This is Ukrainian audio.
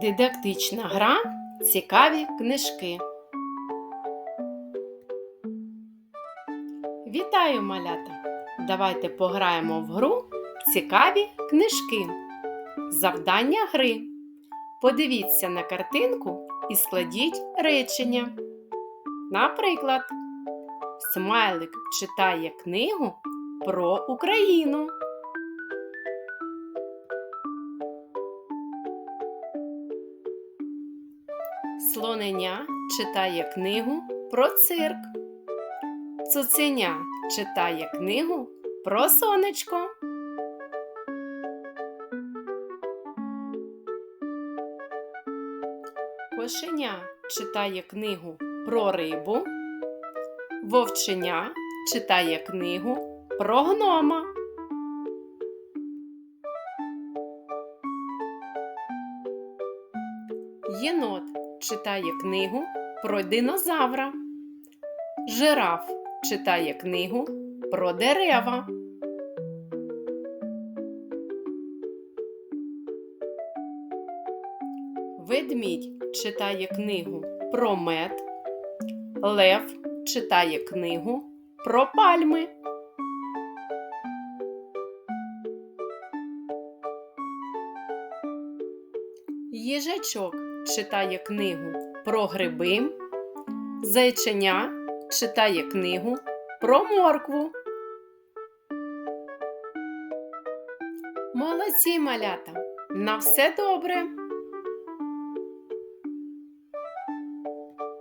Дидактична гра Цікаві книжки. Вітаю, малята! Давайте пограємо в гру Цікаві книжки. Завдання гри. Подивіться на картинку і складіть речення. Наприклад, Смайлик читає книгу про Україну. Слоненя читає книгу про цирк. Цуценя читає книгу про сонечко. Кошеня читає книгу про рибу. Вовченя читає книгу про гнома. Єнот читає книгу про динозавра. Жираф читає книгу про дерева. Ведмідь читає книгу про мед. Лев читає книгу про пальми. Їжачок читає книгу про гриби. Зайченя читає книгу про моркву. Молодці малята! На все добре!